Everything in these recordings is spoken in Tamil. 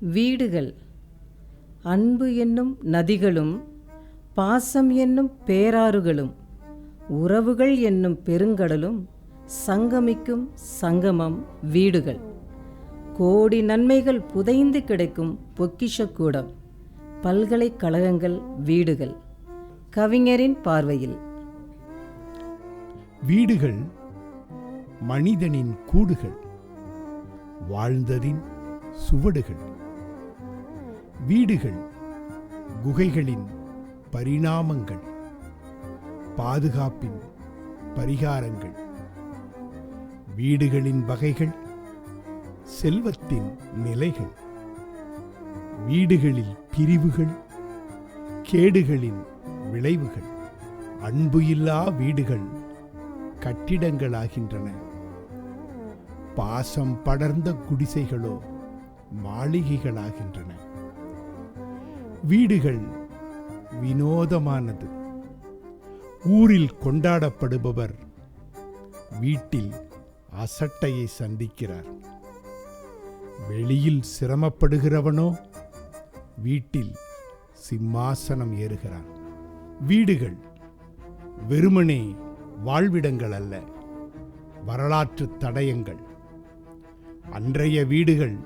வீடுகள். அன்பு என்னும் நதிகளும் பாசம் என்னும் பேராறுகளும் உறவுகள் என்னும் பெருங்கடலும் சங்கமிக்கும் சங்கமம் வீடுகள். கோடி நன்மைகள் புதைந்து கிடைக்கும் பொக்கிஷக்கூடம் பல்கலைக்கழகங்கள் வீடுகள். கவிஞரின் பார்வையில். வீடுகள் மனிதனின் கூடுகள் வாழ்ந்ததின் சுவடுகள். வீடுகள் குகைகளின் பரிணாமங்கள் பாதுகாப்பின் பரிகாரங்கள் வீடுகளின் வகைகள் செல்வத்தின் நிலைகள் வீடுகளில் பிரிவுகள் கேடுகளின் விளைவுகள் அன்பு இல்லா வீடுகள் கட்டிடங்களாகின்றன. பாசம் படர்ந்த குடிசைகளோ மாளிகைகளாகின்றன. வீடுகள் வினோதமானது. ஊரில் கொண்டாடப்படுபவர் வீட்டில் அசட்டையை சந்திக்கிறார். வெளியில் சிரமப்படுகிறவனோ வீட்டில் சிம்மாசனம் ஏறுகிறான் வீடுகள் வெறுமனே வாழ்விடங்கள் அல்ல வரலாற்று தடயங்கள். அன்றைய வீடுகள்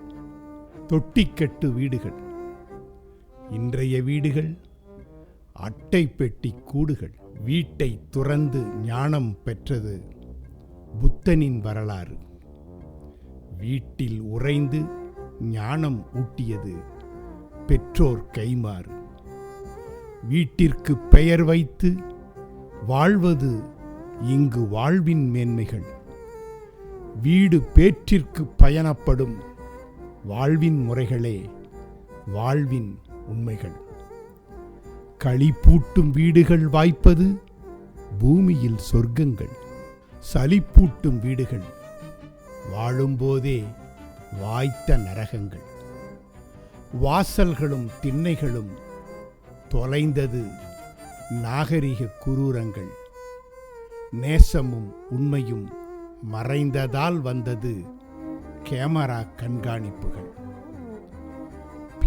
தொட்டிக்கட்டு வீடுகள். இன்றைய வீடுகள் அட்டை பெட்டி கூடுகள் வீட்டை துறந்து ஞானம் பெற்றது புத்தனின் வரலாறு. வீட்டில் உறைந்து ஞானம் ஊட்டியது பெற்றோர் கைமாறு வீட்டிற்கு பெயர் வைத்து வாழ்வது இங்கு வாழ்வின் மேன்மைகள். வீடு பேற்றிற்கு பயணப்படும் வாழ்வின் முறைகளே வாழ்வின் உண்மைகள். களிப்பூட்டும் வீடுகள் வாய்ப்பது பூமியில் சொர்க்கங்கள். சலிப்பூட்டும் வீடுகள் வாழும்போதே வாய்த்த நரகங்கள். வாசல்களும் திண்ணைகளும் தொலைந்தது நாகரிக குரூரங்கள். நேசமும் உண்மையும் மறைந்ததால் வந்தது கேமரா கண்காணிப்புகள்.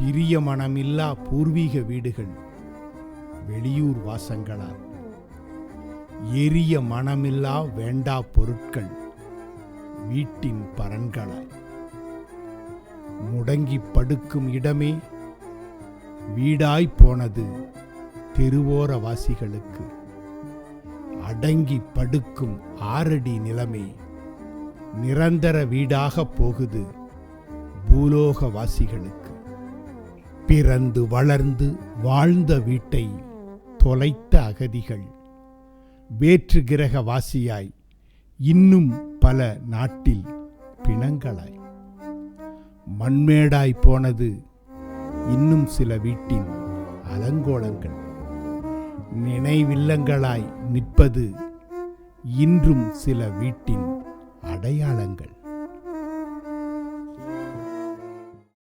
பிரிய மனமில்லா பூர்வீக வீடுகள் வெளியூர் வாசங்களால். எரிய மனமில்லா வேண்டா பொருட்கள் வீட்டின் பரன்களாய் முடங்கி படுக்கும் இடமே வீடாய் போனது தெருவோர வாசிகளுக்கு அடங்கி படுக்கும் ஆறடி நிலமே நிரந்தர வீடாக போகுது பூலோக வாசிகளுக்கு பிறந்து வளர்ந்து வாழ்ந்த வீட்டை தொலைத்த அகதிகள். வேற்று கிரக வாசியாய் இன்னும் பல நாட்டில் பிணங்களாய். மண்மேடாய் போனது இன்னும் சில வீட்டின் அலங்கோலங்கள். நினைவில்லங்களாய் நிற்பது இன்றும் சில வீட்டின் அடையாளங்கள்.